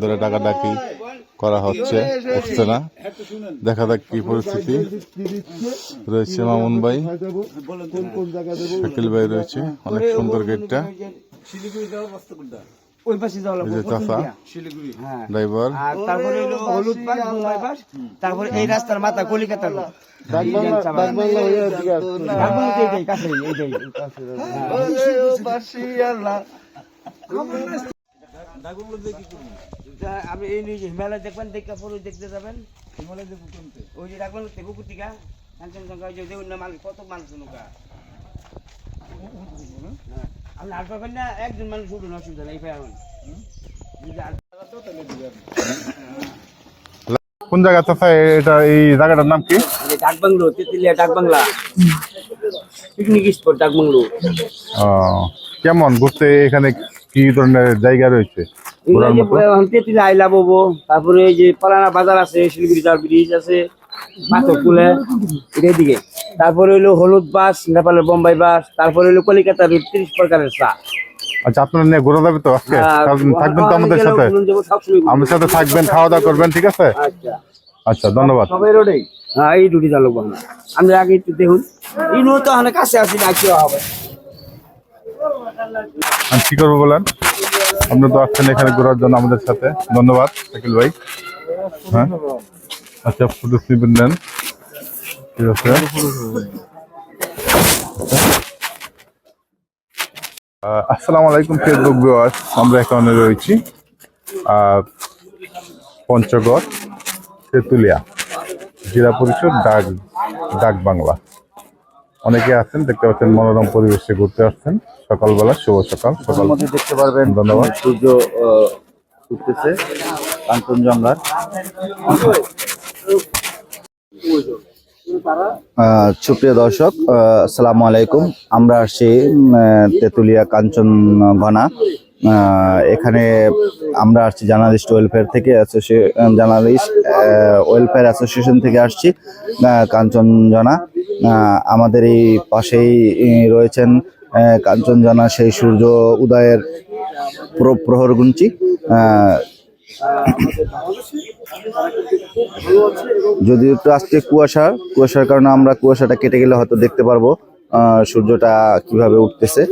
ধরে ডাকাডাকি করা হচ্ছে উঠছে না। দেখা যাক কি পরিস্থিতি। রয়েছে মামুন ভাই, শাকিল ভাই রয়েছে, অনেক সুন্দর গেটটা ওই পাশে যাওয়া লাগবে হ্যাঁ। ড্রাইভার। আর তারপরে হলো হলুদ পাস বোম্বাই পাস তারপরে এই রাস্তার মাথা কলিকাতা আপনি এই নিয়ে হিমালয় দেখবেন দেখে পরে দেখতে যাবেন। হিমালয় দেখব কোনতে? ওই যে রাখবেন কুকুর টিকা কাঞ্চনজঙ্ঘা ওই যে দেখুন না মানুষ কত মানুষ নৌকা হ্যাঁ। আপনি আর পাবেন না একজন মানুষ উঠুন অসুবিধা নেই পাবেন কোন জায়গা চাচা এটা এই জায়গাটার নাম কি? তেতুলিয়া ডাকবাংলা। পিকনিক স্পট ও, কেমন? ঘুরতে এখানে কি ধরনের জায়গা রয়েছে? তেতুলিয়া আইলা ববো। তারপরে এই যে পালানা বাজার আছে শিলিগুড়ি ব্রিজ আছে। পাথর তুলে এটার দিকে। তারপরে হইল হলুদ বাস নেপালের বোম্বাই বাস তারপরে হইল কলিকাতার তিরিশ প্রকারের চা। আচ্ছা আপনারা নিয়ে ঘোরা যাবে তো আজকে? থাকবেন তো আমাদের সাথে। আমাদের সাথে থাকবেন খাওয়া দাওয়া করবেন ঠিক আছে? আচ্ছা। আচ্ছা ধন্যবাদ। সবাই রোডেই হ্যাঁ এই দুটি আমরা আগে একটু দেখুন। এই তো অনেক কাছে আসি না কি হবে? কি করব বলেন? আপনি তো আসছেন এখানে ঘোরার জন্য আমাদের সাথে। ধন্যবাদ শাকিল ভাই। হ্যাঁ? আচ্ছা ফটো স্লিপ নেন। ঠিক আছে? আসসালামু আলাইকুম ফেসবুক ভিউয়ার্স। আমরা এখানে রয়েছি পঞ্চগড় তেঁতুলিয়া জেলা পরিষদ ডাক ডাক বাংলা। অনেকে আছেন দেখতে পাচ্ছেন মনোরম পরিবেশে ঘুরতে আসছেন। সকালবেলা শুভ সকাল সকাল। দেখতে পারবেন ধন্যবাদ। সূর্য উঠতেছে কাঞ্চনজঙ্ঘার। সুপ্রিয় দর্শক আসসালামু আলাইকুম। আমরা আসছি তেঁতুলিয়া কাঞ্চনঘনা এখানে আমরা আসছি জার্নালিস্ট ওয়েলফেয়ার থেকে জার্নালিস্ট ওয়েলফেয়ার অ্যাসোসিয়েশন থেকে আসছি কাঞ্চনজনা। আমাদের এই পাশেই রয়েছেন কাঞ্চনজনা, সেই সূর্য উদয়ের প্র- প্রহর গুনছি যদি একটু আসছে কুয়াশা, কুয়াশার কারণে আমরা কুয়াশাটা কেটে গেলে হয়তো দেখতে পারব সূর্যটা কীভাবে উঠতেছে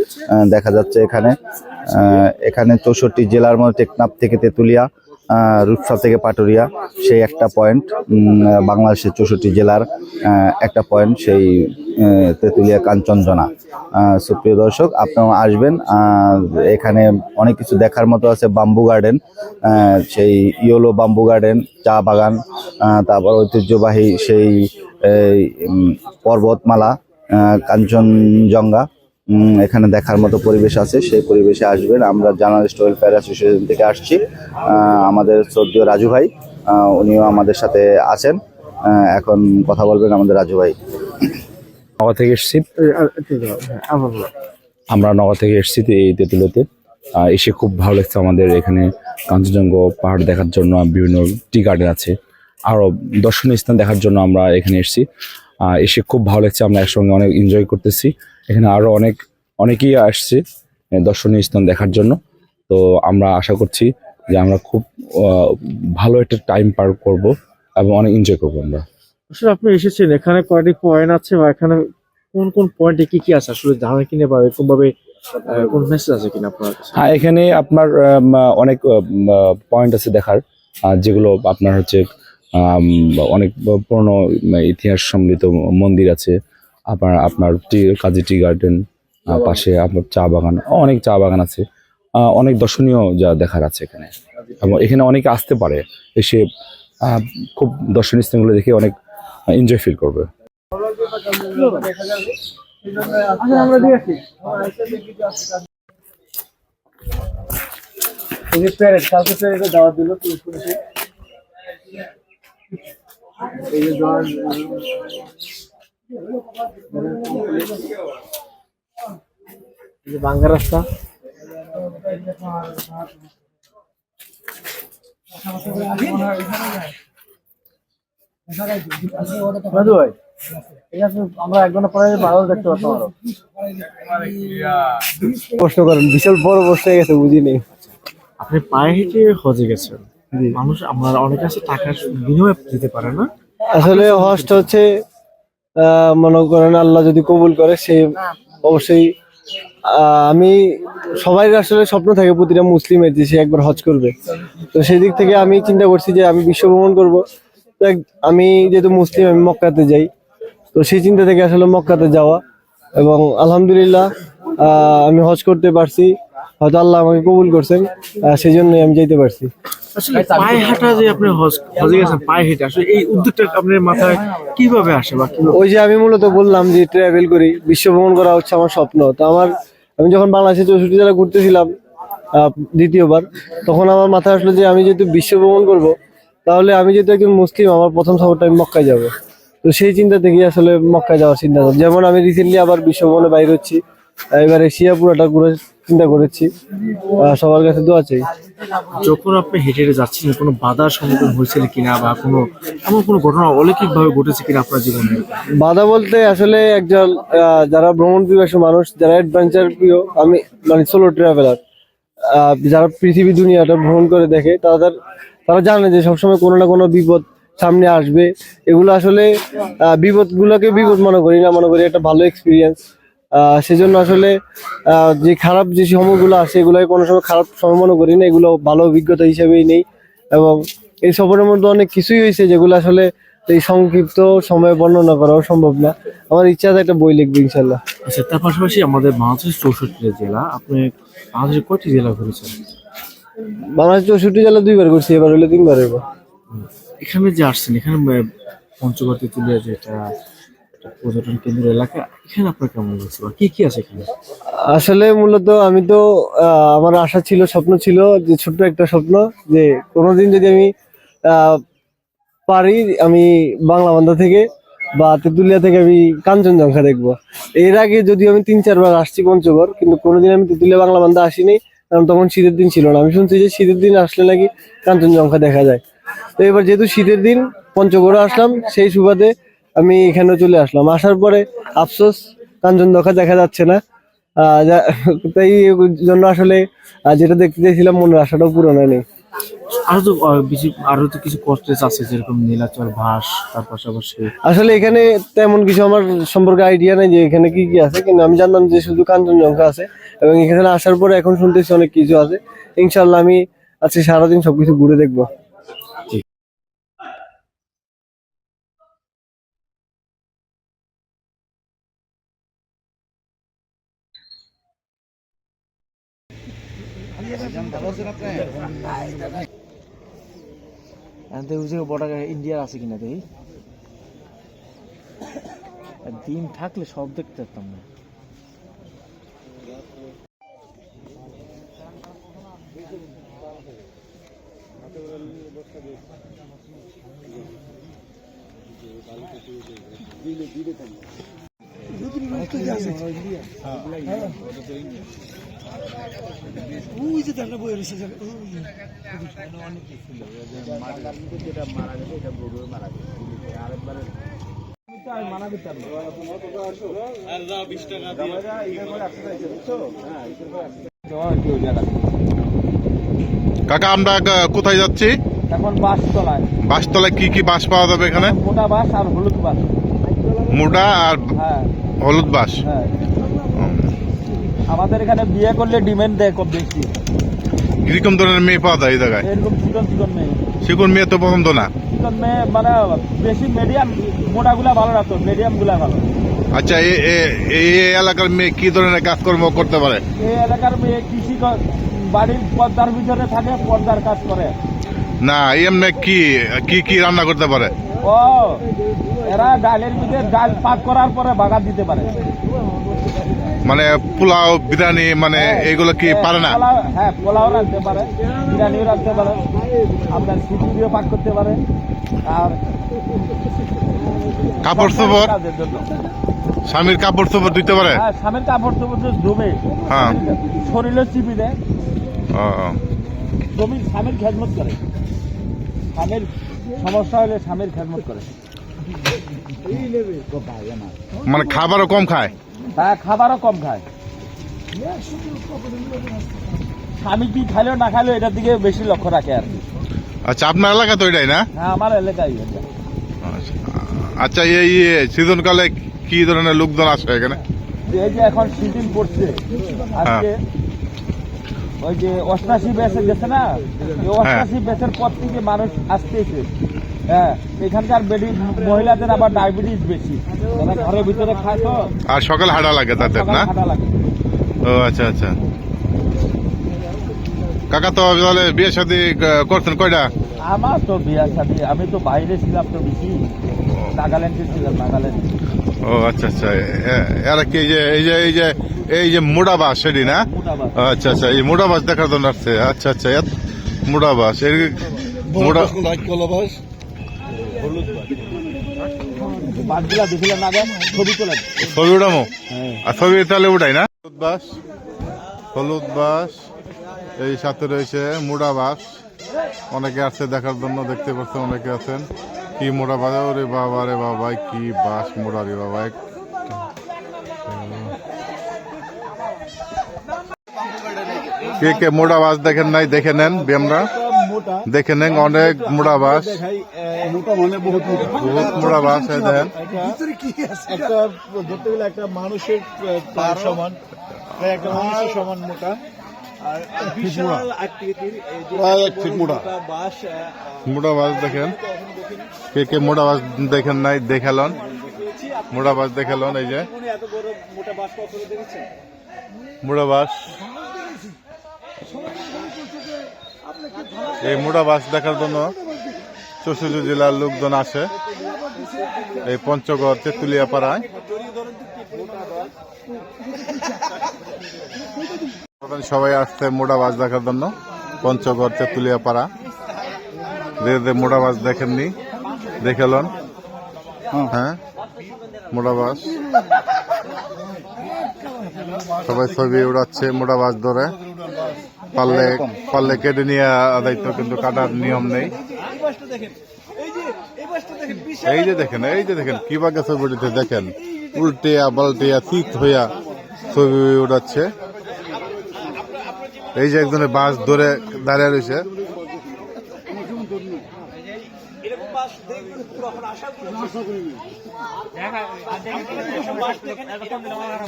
দেখা যাচ্ছে এখানে এখানে চৌষট্টি জেলার মধ্যে টেকনাপ থেকে তেঁতুলিয়া রূপসা থেকে পাটুরিয়া, সেই একটা পয়েন্ট বাংলাদেশের চৌষট্টি জেলার একটা পয়েন্ট সেই তেঁতুলিয়া কাঞ্চনজনা সুপ্রিয় দর্শক আপনারা আসবেন এখানে অনেক কিছু দেখার মতো আছে বাম্বু গার্ডেন সেই ইয়োলো বাম্বু গার্ডেন চা বাগান তারপর ঐতিহ্যবাহী সেই পর্বতমালা কাঞ্চনজঙ্ঘা এখানে দেখার মতো পরিবেশ আছে সেই পরিবেশে আসবেন। আমরা জার্নালিস্ট ওয়েলফেয়ার অ্যাসোসিয়েশন থেকে আসছি। আমাদের শ্রদ্ধেয় রাজু ভাই উনিও আমাদের সাথে আছেন। এখন কথা বলবেন আমাদের রাজু ভাই। নগর থেকে এসেছি। আমরা নগর থেকে এসেছি এই তেঁতুলিয়াতে। আহ, এসে খুব ভালো লাগছে আমাদের এখানে কাঞ্চনজঙ্ঘা পাহাড় দেখার জন্য বিভিন্ন টি গার্ডেন আছে। আরও দর্শনীয় স্থান দেখার জন্য আমরা এখানে এসেছি। এসে খুব ভালো লাগছে আমরা একসঙ্গে অনেক এনজয় করতেছি। এখানে আরও অনেক অনেকেই আসছে দর্শনীয় স্থান দেখার জন্য। তো আমরা আশা করছি যে আমরা খুব ভালো একটা টাইম পার করব এবং অনেক এনজয় করব আমরা। আসলে আপনি এসেছেন এখানে কয়টি পয়েন্ট আছে বা এখানে কোন কোন পয়েন্টে কি কি আছে? আসলে জানা কিনে বা এরকম ভাবে কোন মেসেজ আছে কিনা আপনার হ্যাঁ এখানে আপনার অনেক পয়েন্ট আছে দেখার যেগুলো আপনার হচ্ছে অনেক পুরনো ইতিহাস সম্মিলিত মন্দির আছে আপনার আপনার টি কাজী টি গার্ডেন পাশে আপনার চা বাগান অনেক চা বাগান আছে। অনেক দর্শনীয় যা দেখার আছে এখানে। এবং এখানে অনেকে আসতে পারে এসে খুব দর্শনীয় স্থানগুলো দেখে অনেক এনজয় ফিল করবে। দাওয়াত বাঙ্গা রাস্তা। আমরা পরে ভালো দেখতে পারতাম আরও প্রশ্ন করেন বিশাল বড় হয়ে গেছে বুঝিনি আপনি পায়ে হেঁটে হজে গেছেন। মানুষ আমার অনেক আছে টাকার বিনিময়ে দিতে পারে না। আসলে হজটা হচ্ছে মনে করেন আল্লাহ যদি কবুল করে সে অবশ্যই আমি সবাই আসলে স্বপ্ন থাকে প্রতিটা মুসলিমের যে সে একবার হজ করবে। তো সেই দিক থেকে আমি চিন্তা করছি যে আমি বিশ্ব ভ্রমণ করব। আমি যেহেতু মুসলিম আমি মক্কাতে যাই। তো সেই চিন্তা থেকে আসলে মক্কাতে যাওয়া এবং আলহামদুলিল্লাহ আমি হজ করতে পারছি। হয়তো আল্লাহ আমাকে কবুল করছেন সেই জন্যই আমি যাইতে পারছি। আসলে পায়ে হাঁটা যে আপনি হজ হজে গেছেন পায়ে হেঁটে আসলে এই উদ্যোগটা আপনার মাথায় কীভাবে আসে বা ওই যে আমি মূলত বললাম যে ট্রাভেল করি বিশ্ব ভ্রমণ করা হচ্ছে আমার স্বপ্ন। তো আমার আমি যখন বাংলাদেশে চৌষট্টি জেলা ঘুরতেছিলাম দ্বিতীয়বার তখন আমার মাথায় আসলো যে আমি যেহেতু বিশ্ব ভ্রমণ করব তাহলে আমি যেহেতু একজন মুসলিম আমার প্রথম সফরটা আমি মক্কায় যাব। তো সেই চিন্তা থেকে আসলে মক্কায় যাওয়ার চিন্তা যেমন আমি রিসেন্টলি আবার বিশ্ব ভ্রমণে বাইরে হচ্ছি এবার এশিয়া পুরোটা ঘুরে চিন্তা করেছি। সবার কাছে দোয়া চাই। যখন আপনি হেঁটে হেঁটে যাচ্ছিলেন কোনো বাধার সম্মুখীন হয়েছিল কিনা বা কোনো এমন কোনো ঘটনা অলৌকিক ভাবে ঘটেছে কিনা আপনার জীবনে? বাধা বলতে আসলে একজন যারা ভ্রমণ পিপাসু মানুষ যারা অ্যাডভেঞ্চার প্রিয় আমি মানে সোলো ট্রাভেলার যারা পৃথিবী দুনিয়াটা ভ্রমণ করে দেখে তাদের তারা জানে যে সবসময় কোনো না কোনো বিপদ সামনে আসবে। এগুলো আসলে বিপদগুলোকে বিপদ মনে করি না মনে করি একটা ভালো এক্সপিরিয়েন্স সেজন্য আসলে যে খারাপ যে সময়গুলো আছে এগুলোকে কোনো সময় খারাপ সময় মনে করি না। এগুলো ভালো অভিজ্ঞতা হিসেবেই নেই। এবং এই সফরের মধ্যে অনেক কিছুই হয়েছে যেগুলো আসলে এই সংক্ষিপ্ত সময়ে বর্ণনা করাও সম্ভব না। আমার ইচ্ছা আছে একটা বই লিখব ইনশাল্লাহ। আচ্ছা তার পাশাপাশি আমাদের বাংলাদেশের চৌষট্টি জেলা আপনি বাংলাদেশের কয়টি জেলা ঘুরেছেন? বাংলাদেশ চৌষট্টি জেলা দুইবার করছি এবার হলে তিনবার এবার এখানে যে আসছেন এখানে আহ, পঞ্চগড় তেঁতুলিয়া যেটা পর্যটন কেন্দ্র এলাকা, এখানে আপনার কেমন লাগছে? কি কি আছে এখানে? আসলে মূলত আমি তো আমার আশা ছিল, স্বপ্ন ছিল যে ছোট্ট একটা স্বপ্ন যে কোনোদিন যদি আমি পারি আমি বাংলা বান্ধা থেকে বা তেঁতুলিয়া থেকে আমি কাঞ্চনজঙ্ঘা দেখব। এর আগে যদি আমি তিন চারবার আসছি পঞ্চগড়, কিন্তু কোনোদিন আমি তেঁতুলিয়া বাংলা বান্ধা আসিনি, কারণ তখন শীতের দিন ছিল না। আমি শুনছি যে শীতের দিন আসলে নাকি কাঞ্চনজঙ্ঘা দেখা যায়। তো এবার যেহেতু শীতের দিন, পঞ্চগড়ে আসলাম, সেই সুবাদে আমি এখানে চলে আসলাম। আসার পরে আফসোস কাঞ্চনজঙ্ঘা দেখা যাচ্ছে না। তাই জন্য আসলে যেটা দেখতে চেয়েছিলাম মনের আশাটাও পূরণ হয়নি। আরও তো বেশি আরও তো কিছু কস্টেজ আছে যেরকম নীলাচল ভাস তার পাশাপাশি আসলে এখানে তেমন কিছু আমার সম্পর্কে আইডিয়া নেই যে এখানে কি কি আছে কিন্তু আমি জানলাম যে শুধু কাঞ্চনজঙ্ঘা আছে এবং এখানে আসার পরে এখন শুনতেছি অনেক কিছু আছে। ইনশাল্লাহ আমি আজকে সারাদিন সবকিছু ঘুরে দেখব। বর্ডার ইন্ডিয়ার আছে কিনা দেখি দিন থাকলে সব দেখতে পারতাম না। কাকা আমরা কোথায় যাচ্ছি? এখন বাস চলায় বাসতলায় কি কি বাস পাওয়া যাবে এখানে? মোটা বাস আর হলুদ বাস। মোটা আর হ্যাঁ। হলুদ বাস? হ্যাঁ। আমাদের এখানে বিয়ে করলে ডিমান্ড দেয় খুব বেশি। কীরকম ধরনের মেয়ে পাওয়া যায় এই জায়গায়? এরকম চিকন চিকন মেয়ে। শিকুন মেয়ে তো পছন্দ না। চিকন মেয়ে মানে বেশি মিডিয়াম মোটাগুলা ভালো রাখতো মিডিয়ামগুলা ভালো। আচ্ছা এ- এ- এই এলাকার মেয়ে কি ধরনের কাজকর্ম করতে পারে? এই এলাকার মেয়ে কৃষি বাড়ির পর্দার ভিতরে থাকে পর্দার কাজ করে। না এমনি কি কি কি রান্না করতে পারে? ও এরা ডালের ভিতরে ডাল পাক করার পরে বাগান দিতে পারে। মানে পোলাও বিরিয়ানি মানে এগুলো কি পারে না? হ্যাঁ পোলাও রাখতে পারে বিরিয়ানিও রাখতে পারে আপনার খিচুড়িও পাক করতে পারে আর কাপড় চোপড়? স্বামীর কাপড় চোপড় দিতে পারে? হ্যাঁ স্বামীর কাপড় চোপড় যে জমে। হ্যাঁ। শরীরে চিপি দেয় ও, ও। জমি স্বামীর খেদমত করে। স্বামীর সমস্যা হলে স্বামীর খেদমত করে। মানে খাবারও কম খায়? হ্যাঁ খাবারও কম খায়। স্বামী কি খাইলেও না খাইলেও এটার দিকে বেশি লক্ষ্য রাখে আর কি। আচ্ছা আপনার এলাকা তো এটাই না? হ্যাঁ আমার এলাকায় আচ্ছা। আচ্ছা এই সিজন কালে কি ধরনের লোকজন আসে এখানে? এই যে এখন সিজন পড়ছে আজকে ওই যে অষ্টাশি ব্যাচে গেছে না এই অষ্টাশি ব্যাচের পর থেকে মানুষ আসতেছে। হ্যাঁ এখানকার বেডি মহিলাদের আবার ডায়াবেটিস বেশি। তারা ঘরের ভিতরে খায় তো। আর সকাল হাঁটা লাগে তাদের না? লাগে। ও আচ্ছা আচ্ছা। কাকা তো তাহলে বিয়ে শাদী করছেন কয়টা? আমার তো বিয়া শাদি আমি তো বাইরে ছিলাম তো বেশি। নাগাল্যান্ডে ছিলাম নাগাল্যান্ড। ও আচ্ছা আচ্ছা। এরা কি যে এই যে এই যে এই যে মোড়া বাস সেটি না? আচ্ছা আচ্ছা এই মোড়া বাস দেখার জন্য আসছে। আচ্ছা আচ্ছা এত মোড়া বাসের মোড়া বাসগুলা দেখিলেন আগে ছবি তোলেন ছবি উঠামো আর ছবি তাহলে উঠাই না? হলুদ বাস হলুদ বাস এই সাথে রয়েছে মোড়া বাস। অনেকে আছে দেখার জন্য দেখতে পাচ্ছেন অনেকে আছেন। কি মোড়া বাস? ওরে বাবা রে বাবা কি বাস মোড়া রে বাবা কে কে মোড়া বাস দেখেন নাই দেখে নেন আমরা দেখে নেন অনেক মোড়া বাস বহুত মোড়া বাস দেখেন। একটা ধরতে গেলে একটা মানুষের সমান। একটা মানুষের সমান মোটা মোটা বাস দেখেন। কে কে বাস দেখেন নাই দেখালন মোড়া বাস দেখালন এই যে। মোটা মোড়া বাস এই মোড়া বাস দেখার জন্য চৌষট্টি জেলার লোকজন আসে। এই পঞ্চগড় তেঁতুলিয়া পাড়ায় সবাই আসছে মোড়া বাস দেখার জন্য, পঞ্চগড় তেঁতুলিয়া পাড়া যে যে মোড়া বাস দেখেননি দেখেলন হ্যাঁ মোড়া বাস। সবাই ছবি উড়াচ্ছে মোটা বাস ধরে। পারলে পারলে কেটে নিয়ে দায়িত্ব কিন্তু কাটার নিয়ম নেই। এই যে দেখেন এই যে দেখেন কি বাগে ছবি উঠেছে দেখেন। উল্টিয়া পাল্টিয়া শীত হইয়া ছবি উঠাচ্ছে এই যে একজনের বাস ধরে দাঁড়িয়ে রয়েছে।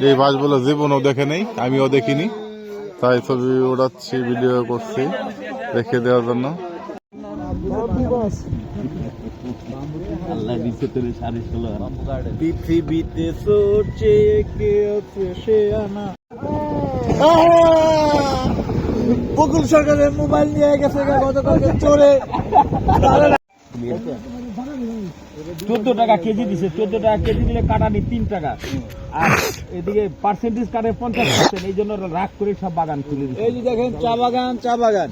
এই বাসগুলো জীবনও দেখে নেই আমিও দেখিনি। তাই ছবি ওড়াচ্ছি ভিডিও করছি রেখে দেওয়ার জন্য। পৃথিবীতে সরছে বকুল সরকারের মোবাইল নিয়ে গেছে গা গতকালকে চোরে। চোদ্দ টাকা কেজি দিছে চোদ্দ টাকা কেজি দিলে কাটানি তিন টাকা। আর এদিকে পার্সেন্টেজ কাটে পঞ্চাশ পার্সেন্ট এই জন্য রাগ করে সব বাগান খুলে দিচ্ছে এই যে দেখেন চা বাগান চা বাগান।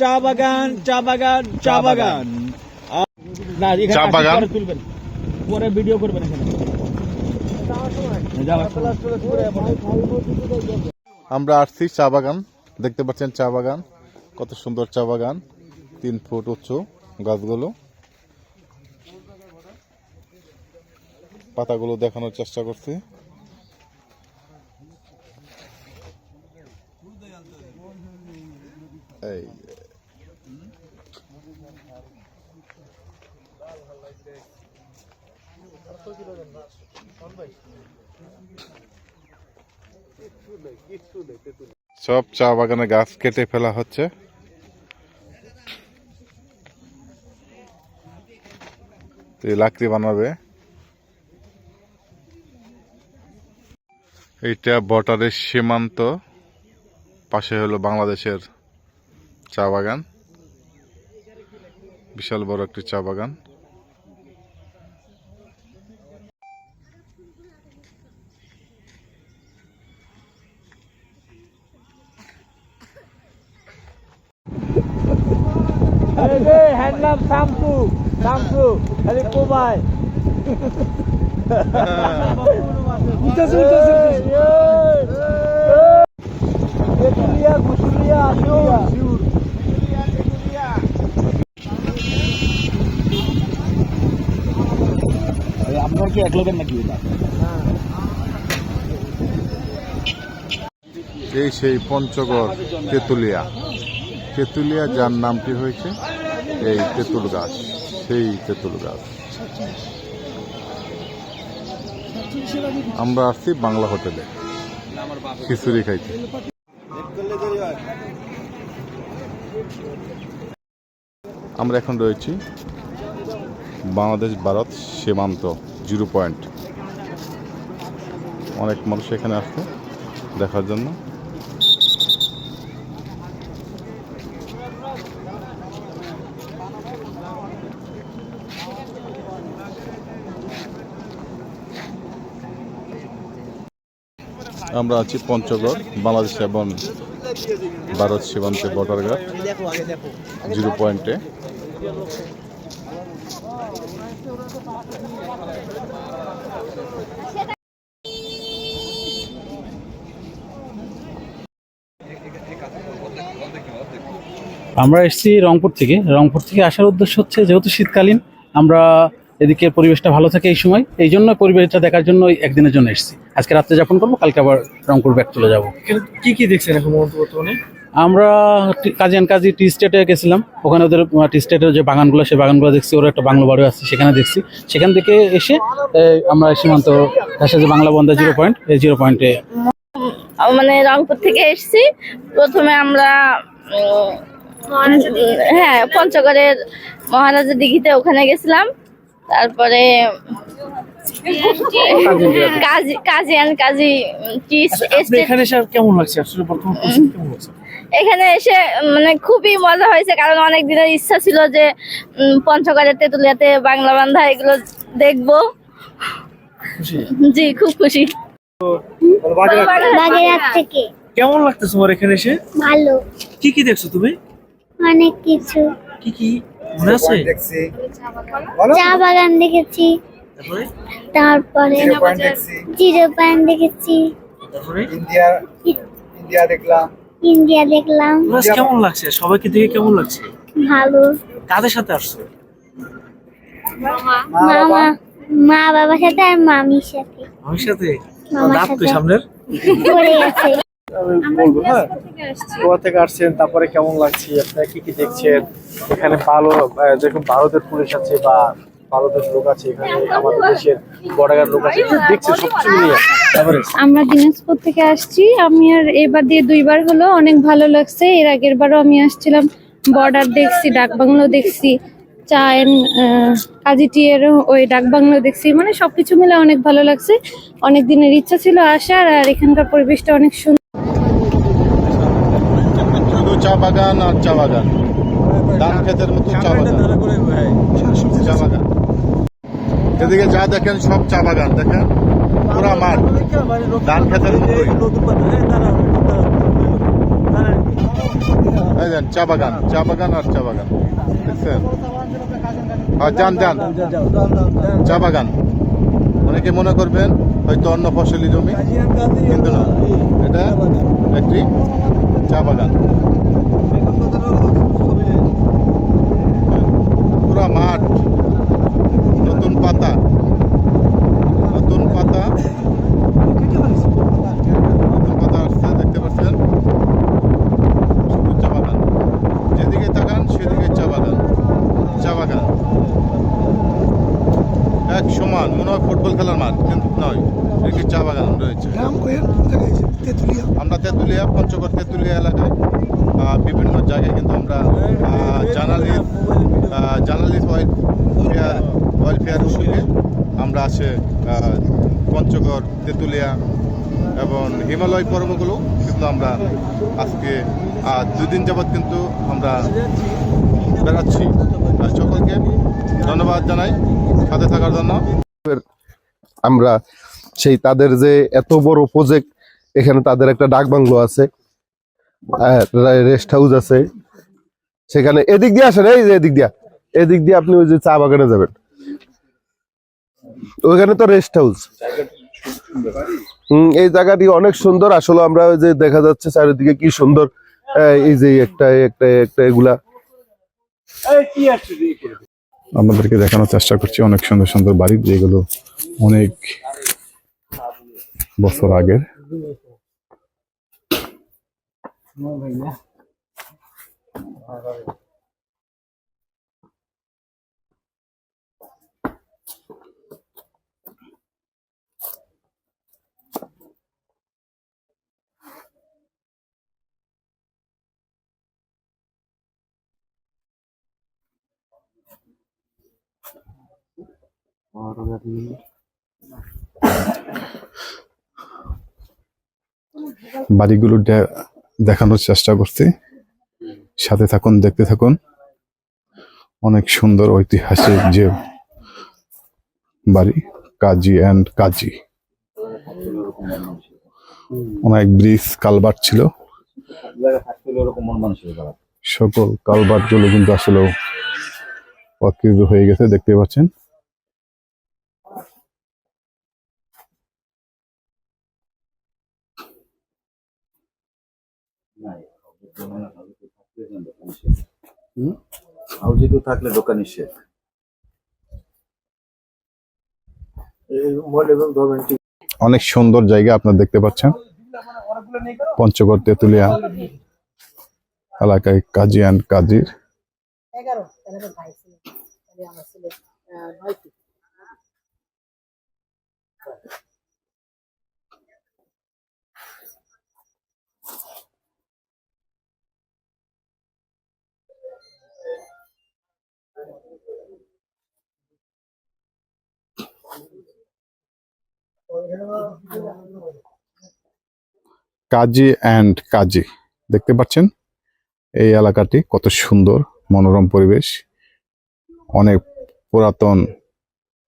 চা বাগান চা বাগান চা বাগান। না এখানে চা বাগান? পরে তুলবেন। পরে ভিডিও করবেন এখানে। আমরা আসছি চা বাগান। দেখতে পাচ্ছেন চা বাগান। কত সুন্দর চা বাগান। তিন ফুট উঁচু গাছগুলো। পাতাগুলো দেখানোর চেষ্টা করছি। এই। সব চা বাগানে গাছ কেটে ফেলা হচ্ছে। লাকড়ি বানাবে। এইটা বর্ডারের সীমান্ত। পাশে হলো বাংলাদেশের চা বাগান। বিশাল বড় একটি চা বাগান। শাম্পু শাম্পু খালি কোবাই উঠেছে উঠেছে তেতুলিয়া ঘুষুলিয়া আশুলিয়া এক লোকের নাকি এটা? এই সেই পঞ্চগড় তেঁতুলিয়া। তেঁতুলিয়া যার নামটি হয়েছে এই তেঁতুল গাছ সেই তেঁতুল গাছ। আমরা আসছি বাংলা হোটেলে। খিচুড়ি খাইতে। আমরা এখন রয়েছি বাংলাদেশ ভারত সীমান্ত, জিরো পয়েন্ট। অনেক মানুষ এখানে আসছে দেখার জন্য। আমরা আছি পঞ্চগড়, বাংলাদেশ এবং ভারত সীমান্তে বর্ডার ঘাট জিরো পয়েন্টে আমরা এসেছি রংপুর থেকে। রংপুর থেকে আসার উদ্দেশ্য হচ্ছে, যেহেতু শীতকালীন, আমরা এদিকে পরিবেশটা ভালো থাকে এই সময়, এই জন্য পরিবেশটা দেখার জন্য একদিনের জন্য এসেছি। আজকে রাত্রে যাপন করব কালকে আবার রংপুর ব্যাক চলে যাব। কি কি দেখছেন এখন বর্তমানে? আমরা টি- কাজী টি স্টেটে গেছিলাম। ওখানে ওদের টি স্টেটের যে বাগানগুলো সেই বাগানগুলো দেখছি ওর একটা বাংলো বাড়ি আছে সেখানে দেখছি। সেখান থেকে এসে আমরা সীমান্ত ঘাসে যে বাংলা বন্ধা জিরো পয়েন্ট এই জিরো পয়েন্টে মানে রংপুর থেকে এসেছি। প্রথমে আমরা হ্যাঁ পঞ্চগড়ের মহারাজা দিঘিতে ওখানে গেছিলাম। তারপরে কাজী কাজী অ্যান্ড কাজী এখানে এসে কেমন লাগছে? আসলে বর্তমান কেমন লাগছে? এখানে এসে মানে খুবই মজা হয়েছে কারণ অনেক দিনের ইচ্ছা ছিল যে পঞ্চগড়ের তেঁতুলিয়াতে বাংলা বান্ধা এগুলো দেখব। জি খুব খুশি। থেকে? কেমন লাগতেছে তোমার এখানে এসে? ভালো। কি কি দেখছ তুমি? অনেক কিছু। কি কি? মনে আছে? চা বাগান দেখেছি। তারপরে? তারপরে জিরো পয়েন্ট দেখেছি। তারপরে? ইন্ডিয়া দেখলাম। তোমার কেমন লাগছে? সবাইকে দেখে কেমন লাগছে? ভালো। কাদের সাথে আসছো? মামা মা বাবার সাথে আর মামির সাথে। আমার সাথে? দাঁত তো সামনের। পড়ে গেছে। বলব হ্যাঁ। গোয়া থেকে আসছেন তারপরে কেমন লাগছে? আপনারা কি কি দেখছেন? এখানে ভালো আহ, যেরকম ভারতের পুলিশ আছে বা ভারতের লোক আছে এখানে আমাদের দেশের বর্ডার লোক আছে কি সবকিছু মিলিয়ে আমরা দিনাজপুর থেকে আসছি আমি আর এবার দিয়ে দুইবার হলো অনেক ভালো লাগছে। এর আগের বারও আমি আসছিলাম বর্ডার দেখছি ডাক বাংলো দেখছি চা এন্ড কাজী টিয়ের ওই ডাক বাংলো দেখছি মানে সবকিছু মিলে অনেক ভালো লাগছে। অনেক দিনের ইচ্ছা ছিল আসার আর এখানকার পরিবেশটা অনেক সুন্দর শুধু চা বাগান আর চা বাগান। ধান ক্ষেতের মতো চা বাগান। চা বাগান। এদিকে যা দেখেন, সব চা বাগান, দেখেন? পুরা মাঠ। ধান মতোই চা বাগান চা বাগান আর চা বাগান। দেখছেন? আর যান যান। চা বাগান। অনেকে মনে করবেন, হয়তো অন্য ফসলি জমি, কিন্তু না। এটা একটি চা বাগান। পুরা মাঠ। নতুন পাতা। নতুন পাতা। নতুন পাতা আসছে দেখতে পাচ্ছেন? শুধু চা বাগান। যেদিকে তাকান সেদিকে চা বাগান। চা বাগান। এক সমান মনে হয় ফুটবল খেলার মাঠ কিন্তু নয়। এদিকে চা বাগান রয়েছে। আমরা তেঁতুলিয়া পঞ্চগড় তেঁতুলিয়া এলাকায় বিভিন্ন জায়গায় কিন্তু আমরা জানালির ওয়েল ফেয়ার ওয়েলফেয়ার উদ্যোগে আমরা আছে পঞ্চগড়, তেঁতুলিয়া এবং হিমালয় পর্বগুলো কিন্তু আমরা আজকে দুদিন যাবৎ কিন্তু আমরা বেড়াচ্ছি। সকলকে ধন্যবাদ জানাই, সাথে থাকার জন্য। আমরা সেই তাদের যে এত বড় প্রজেক্ট এখানে তাদের একটা ডাক বাংলো আছে রেস্ট হাউস আছে। সেখানে এদিক দিয়ে আসেন, এই যে এদিক দিয়া। এদিক দিয়ে আপনি ওই যে চা বাগানে যাবেন। ওইখানে তো রেস্ট হাউস এই জায়গাটি অনেক সুন্দর। আসলে আমরা যে দেখা যাচ্ছে চারিদিকে কি সুন্দর এই যে একটা একটা একটা এগুলা। আপনাদেরকে দেখানোর চেষ্টা করছি, অনেক সুন্দর সুন্দর বাড়ি, যেগুলো অনেক বছর আগের। বাড়িগুলো দেখানোর চেষ্টা করছি। সাথে থাকুন, দেখতে থাকুন। অনেক সুন্দর ঐতিহাসিক যে বাড়ি, কাজী অ্যান্ড কাজী। অনেক ব্রিজ কালবার ছিল। সকল কালবারগুলো কিন্তু আসলে অকৃত হয়ে গেছে, দেখতে পাচ্ছেন। হাউজিং থাকলে দোকান নিষেধ। অনেক সুন্দর জায়গা আপনারা দেখতে পাচ্ছেন। পঞ্চগড় তেঁতুলিয়া এলাকায় কাজী অ্যান্ড কাজীর। কাজী অ্যান্ড কাজী, দেখতে পাচ্ছেন? এই এলাকাটি কত সুন্দর, মনোরম পরিবেশ। অনেক পুরাতন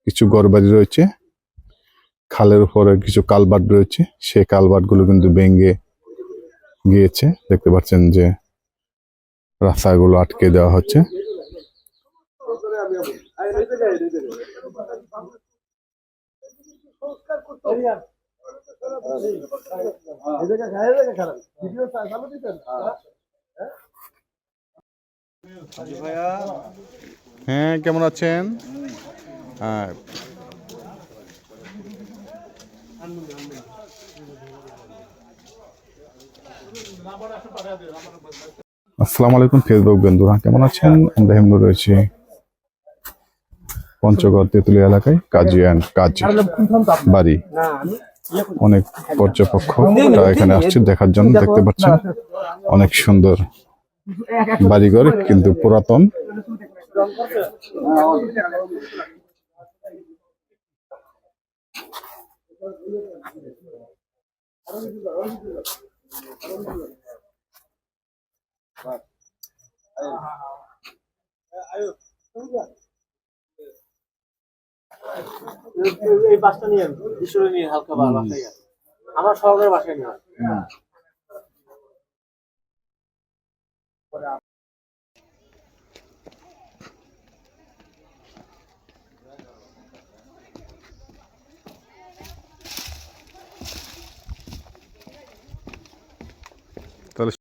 কিছু ঘরবাড়ি রয়েছে। খালের উপরে কিছু কালবাট রয়েছে। সেই কালবাটগুলো কিন্তু ভেঙে গিয়েছে। দেখতে পাচ্ছেন যে রাস্তাগুলো আটকে দেওয়া হচ্ছে। হ্যাঁ। কেমন আছেন? হ্যাঁ। আসসালামু আলাইকুম ফেসবুক বন্ধুরা। কেমন আছেন? আমরা হেমনু রয়েছি পঞ্চগড় তেঁতুলিয়া এলাকায় কাজী অ্যান্ড কাজী বাড়ি। অনেক পর্যবেক্ষকরা এখানে আসছে দেখার জন্য দেখতে পাচ্ছেন। অনেক সুন্দর বাড়িঘর কিন্তু পুরাতন। এই বাসটা নিয়ে ঈশ্বরে নিয়ে হালকা বাসায় আমার সহকারে বাসায় নিয়ে তাহলে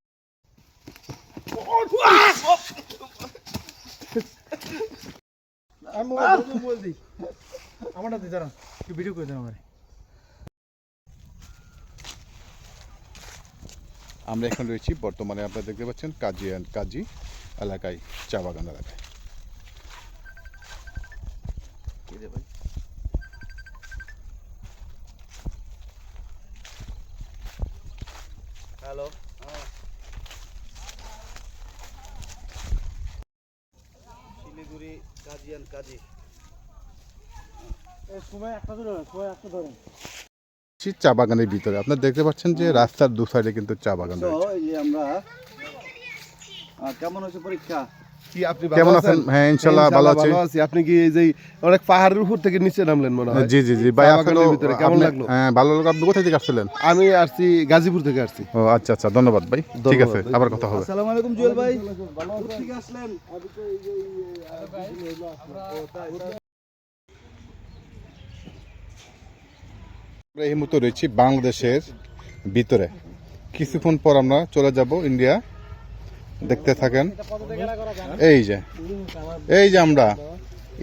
আমারটা দিতে ভিডিও করে দেন আমার। আমরা এখন রয়েছি বর্তমানে আপনারা দেখতে পাচ্ছেন কাজী অ্যান্ড কাজী এলাকায় চা বাগান এলাকায়। হ্যালো। শিলিগুড়ি কাজী অ্যান্ড কাজী সময় একটা ধরে সময় একটা ধরেন আছি চা বাগানের ভিতরে। আপনারা দেখতে পাচ্ছেন যে রাস্তার দু সাইডে কিন্তু চা বাগান তো রয়েছে। এই যে আমরা কেমন হয়েছে পরীক্ষা? কেমন আছেন? হ্যাঁ ভালো আছি। আপনি কি এই যে অনেক পাহাড়ের উপর থেকে নিচে নামলেন মনে হয়? জি জি জি। ভাই বাগানের ভিতরে কেমন লাগল? হ্যাঁ ভালো লাগল। আপনি কোথা থেকে আসছিলেন? আমি আসছি গাজীপুর থেকে আসছি। ও আচ্ছা আচ্ছা। ধন্যবাদ ভাই। ঠিক আছে আবার কথা হবে। আসসালামু আলাইকুম জুয়েল ভাই। ঠিক আসলেন? আমরা এই মুহূর্তে রয়েছি বাংলাদেশের ভিতরে। কিছুক্ষণ পর আমরা চলে যাব ইন্ডিয়া। দেখতে থাকেন। এই যে এই যে আমরা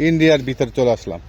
ইন্ডিয়ার ভিতরে চলে আসলাম।